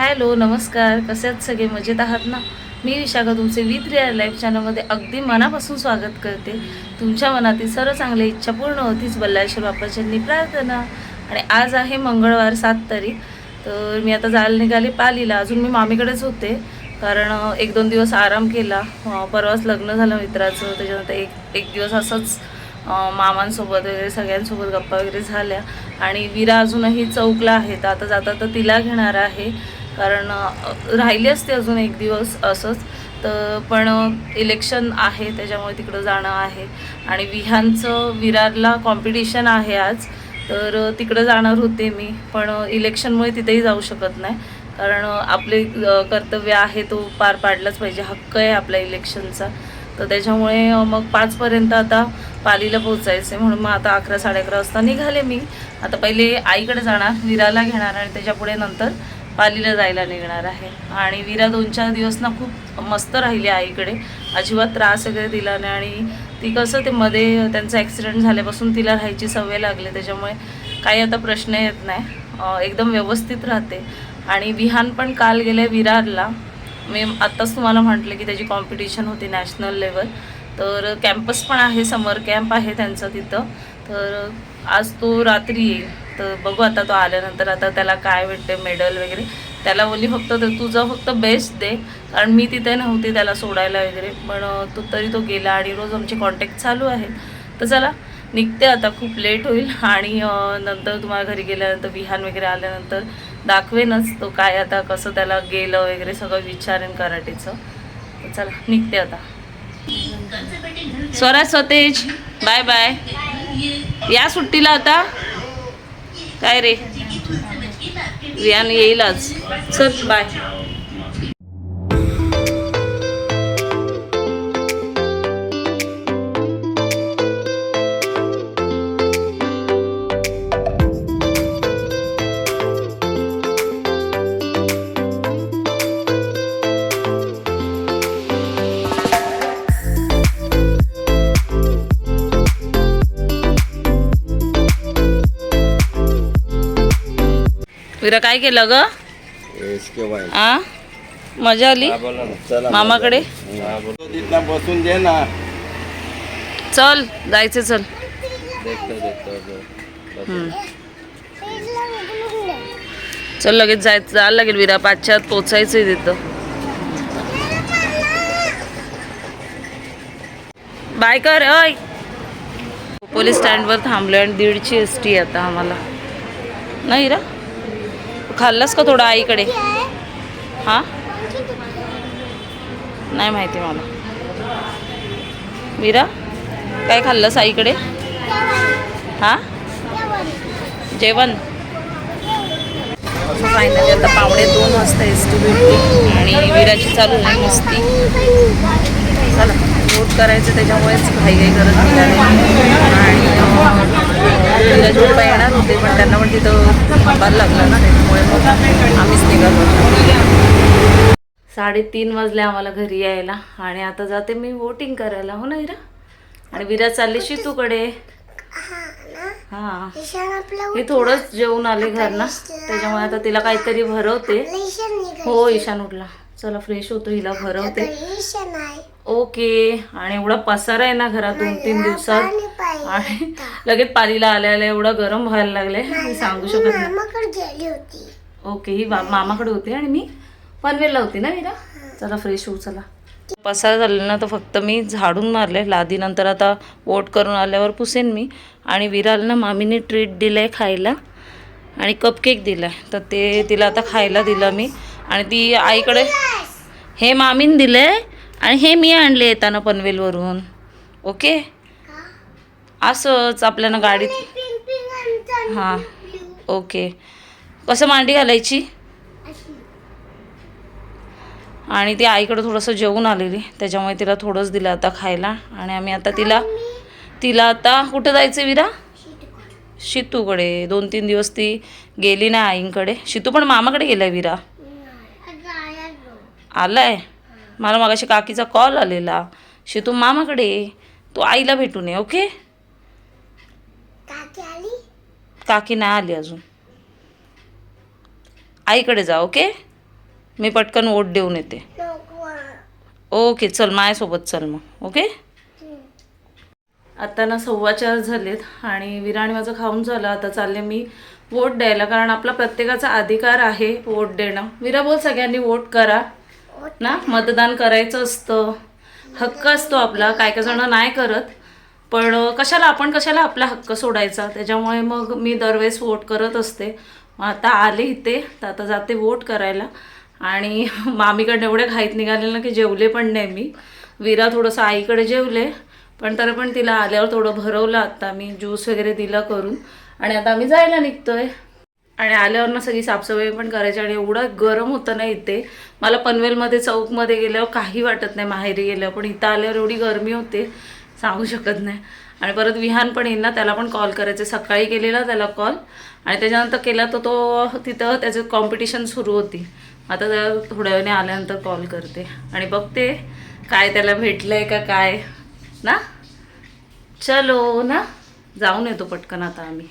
Hello नमस्कार. कसे आहात सगळे? मजेत आहात ना? मी विशाखा तुमचे विथ रिअल लाईफ चॅनलमध्ये अगदी मनापासून स्वागत करते. तुमच्या मनातील सर्व चांगली इच्छा पूर्ण होतीच. बल्लाळेश्वर बापाच्यांनी प्रार्थना. आणि आज आहे मंगळवार सात तारीख. तर मी आता जायला निघाले पालीला. अजून मी मामीकडेच होते. कारण एक दोन दिवस आराम केला. परवाच लग्न झालं मित्राचं. त्याच्यानंतर एक एक दिवस असंच मामांसोबत वगैरे सगळ्यांसोबत गप्पा वगैरे झाल्या. आणि विरा अजूनही चौकला आहे. तर आता जाता तर तिला घेणार आहे. कारण राहिली असते अजून एक दिवस असंच. तर पण इलेक्शन आहे त्याच्यामुळे तिकडं जाणं आहे. आणि विहानचं विरारला कॉम्पिटिशन आहे आज. तर तिकडं जाणार होते मी. पण इलेक्शनमुळे तिथेही जाऊ शकत नाही. कारण आपले कर्तव्य आहे तो पार पाडलाच पाहिजे. हक्क आहे आपला इलेक्शनचा तर त्याच्यामुळे मग पाचपर्यंत आता पालीला पोचायचं म्हणून मग आता अकरा साडे अकरा वाजता निघाले मी. आता पहिले आईकडे जाणार विराला घेणार आणि त्याच्यापुढे नंतर पालीला जायला निघणार आहे. आणि वीरा दोन चार दिवस ना खूप मस्त राहिली आईकडे अजिबात त्रास वगैरे दिला नाही आणि ती कसं ते मध्ये त्यांचा ॲक्सिडेंट झाल्यापासून तिला राहायची सवय लागली. त्याच्यामुळे काही आता प्रश्न येत नाही. एकदम व्यवस्थित राहते. आणि विहान पण काल गेले विरारला. मी आत्ताच तुम्हाला म्हटलं की त्याची कॉम्पिटिशन होती नॅशनल लेवल तर कॅम्पस पण आहे समर कॅम्प आहे त्यांचं तिथं. तर आज तो रात्री येईल. तर बघू आता तो आल्यानंतर आता त्याला काय भेटते मेडल वगैरे. त्याला बोलली फक्त तर तुझं फक्त बेस्ट दे कारण मी तिथे नव्हती त्याला सोडायला वगैरे. पण तो तरी तो गेला आणि रोज आमचे कॉन्टॅक्ट चालू आहेत तर चला निघते आता खूप लेट होईल. आणि नंतर तुम्हाला घरी गेल्यानंतर विहान वगैरे आल्यानंतर दाखवेनच तो काय आता कसं त्याला गेलं वगैरे सगळं विचारेन कराटेचं. तर चला निघते आता. स्वराज स्वतेज बाय बाय या सुट्टीला आता. काय रे? विहान येईल आज. चल बाय विरा काय केलं ग? आ? मजा आली? मामाकडे? बसून दे ना. चल जायचं चल. देखतो देखतो बस. हम्म. चल लगेच जायचं जायला लागेल विरा. पाचच्या आत पोचायचंय तिथं. बाय कर अय पोलीस स्टँडवर थांबलो आणि दीडची एस टी आता आम्हाला. नाही रा. खाल्लंस का थोडं आईकडे? हां? नाही माहिती मला. मीरा काय खाल्लंस आईकडे? हां? जेवण? फायनली आता पावणे दोन वाजता एस टी भेटली आणि विराची चालू नाही मस्ती. चला. वोट करायचं त्याच्यामुळेच घाई घाई करत निघाले आणि येणार होते पण त्यांना पण तिथं थांबायला लागलं ना त्याच्यामुळे मग आम्हीच निघालो. साडेतीन वाजले आम्हाला घरी यायला. आणि आता जाते मी वोटिंग करायला. हो ना विरा आणि विरा चालली शितूकडे हा. हे थोडंच जेवून आले घर ना त्याच्यामुळे आता तिला काहीतरी भरवते. हो ईशान उठला. चला फ्रेश होतो हिला भरवते. ओके. आणि एवढा पसारा आहे ना घरात दोन तीन दिवसात. आणि लगेच पालीला आल्या आल्या एवढं गरम व्हायला लागले. मी सांगू शकत नाही. ओके ही मामाकडे होती आणि मी पनवेलला होती ना मीरा? चला फ्रेश होऊ चला. पसार झालेला ना तर फक्त मी झाडून मारले. लादीनंतर आता वोट करून आल्यावर पुसेन मी. आणि विराला ना मामीने ट्रीट दिलं आहे खायला. आणि कपकेक दिला आहे तर ते तिला आता खायला दिलं मी. आणि ती आईकडे हे मामीन दिलं आहे आणि हे मी आणले येताना पनवेलवरून. ओके असंच आपल्याला गाडीत हां ओके कसं मांडी घालायची? आणि ती आईकडं थोडंसं जेवून आलेली. त्याच्यामुळे तिला थोडंच दिलं आता खायला. आणि आम्ही आता तिला तिला आता कुठं जायचं विरा? शितूकडे. दोन तीन दिवस ती गेली नाही आईंकडे. शितू पण मामाकडे गेलाय विरा. आलाय? मला मगाशी काकीचा कॉल आलेला. शितू मामाकडे. तू आईला भेटून ये ओके? काकी नाही आली अजून. आईकडे जा ओके? मी पटकन ओट देऊन येते. ओके चल माझ्यासोबत चल मग ओके? आता ना सव्वा चार झालेत आणि विराणी माझं खाऊन झालं. आता चालले मी वोट द्यायला कारण आपला प्रत्येकाचा अधिकार आहे वोट देणं. विरा बोल सगळ्यांनी वोट करा. ना? मतदान करायचं असतं. हक्क असतो आपला. काय काय जण नाही करत. पण कशाला आपण कशाला आपला हक्क सोडायचा? त्याच्यामुळे मग मी दरवेळेस वोट करत असते. मग आता आले इथे. तर आता जाते वोट करायला. आणि मामीकडे एवढे घाईत निघाले ना की जेवले पण नाही मी. विरा थोडंसं आईकडे जेवले. पण तरी पण तिला आल्यावर थोडं भरवलं आता मी. ज्यूस वगैरे दिला करून. आणि आता आम्ही जायला निघतोय. आणि आल्यावर ना सगळी साफसफाई पण करायची आणि एवढं गरम होतं ना इथे. मला पनवेलमध्ये चौकमध्ये गेल्यावर काही वाटत नाही माहेरी गेल्यावर पण इथं आल्यावर एवढी गरमी होते सांगू शकत नाही. आणि परत विहान पण येईल ना त्याला पण कॉल करायचे सकाळी केलेला त्याला कॉल आणि त्याच्यानंतर केला तर तो तिथं त्याचं कॉम्पिटिशन सुरू होती. आता त्याला थोड्या वेळाने आल्यानंतर कॉल करते. आणि बघते काय त्याला भेटलं आहे का काय. ना? चलो ना? जाऊन येतो पटकन आता आम्ही.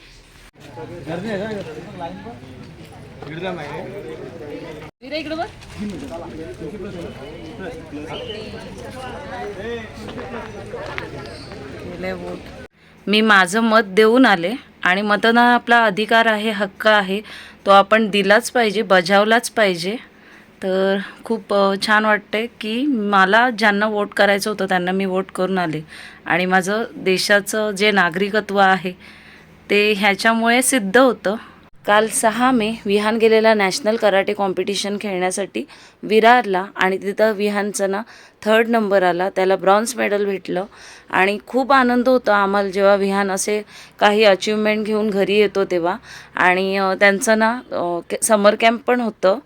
मी माझं मत देऊन आले आणि मतदान आपला अधिकार आहे हक्क आहे तो आपण दिलाच पाहिजे बजावलाच पाहिजे. तर खूप छान वाटते की मला ज्यांना वोट करायचं होतं त्यांना मी वोट करून आले. आणि माझं देशाचं जे नागरिकत्व आहे ते ह्याच्यामुळे सिद्ध होतं. काल सहा मे विहान गेलेला नॅशनल कराटे कॉम्पिटिशन खेळण्यासाठी विरारला आणि तिथं विहानचा ना थर्ड नंबर आला. त्याला ब्रॉन्झ मेडल भेटलं आणि खूप आनंद होतो आम्हाला जेव्हा विहान असे काही अचिव्हमेंट घेऊन घरी येतो तेव्हा. आणि त्यांचं ना समर कॅम्प पण होतं.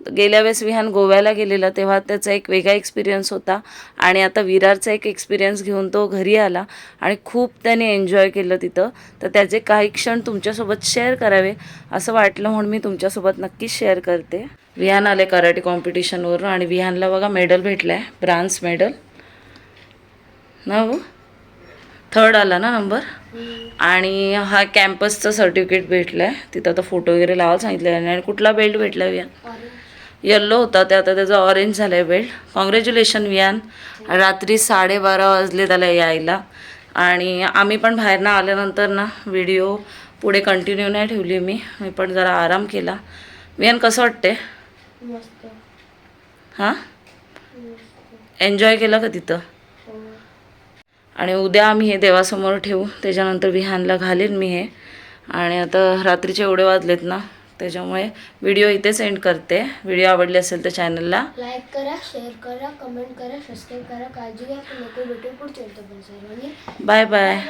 गेल्या वेळेस विहान गोव्याला गेलेला तेव्हा त्याचा एक वेगळा एक्सपिरियन्स होता. आणि आता विरारचा एक एक्सपिरियन्स घेऊन तो घरी आला आणि खूप त्याने एन्जॉय केलं तिथं. तर त्याचे काही क्षण तुमच्यासोबत शेअर करावे असं वाटलं म्हणून मी तुमच्यासोबत नक्कीच शेअर करते. विहान आले कराटे कॉम्पिटिशनवरून आणि विहानला बघा मेडल भेटलं आहे ब्रान्झ मेडल ना हो? थर्ड आला ना नंबर आणि हा कॅम्पसचं सर्टिफिकेट भेटलं आहे तिथं आता फोटो वगैरे लावायला सांगितलं आहे. आणि कुठला बेल्ट भेटला विहान? येल्लो होता ते आता त्याचा ऑरेंज झाला आहे बेल्ट कॉंग्रॅच्युलेशन वियान रात्री साडेबारा वाजले त्याला यायला. आणि आम्ही पण बाहेरनं आल्यानंतर ना व्हिडिओ पुढे कंटिन्यू नाही ठेवली मी. मी पण जरा आराम केला. वियान कसं वाटते हां? एन्जॉय केलं का तिथं? आणि उद्या आम्ही हे देवासमोर ठेवू. त्याच्यानंतर विहानला घालेन मी हे. आणि आता रात्रीचे एवढे वाजलेत ना. त्याच्यामुळे व्हिडिओ इथे सेंड करते. व्हिडिओ आवडले असेल तर चॅनलला लाईक करा शेअर करा कमेंट करा सबस्क्राईब करा. काळजी घ्या नको भेटू पुढच्या बाय बाय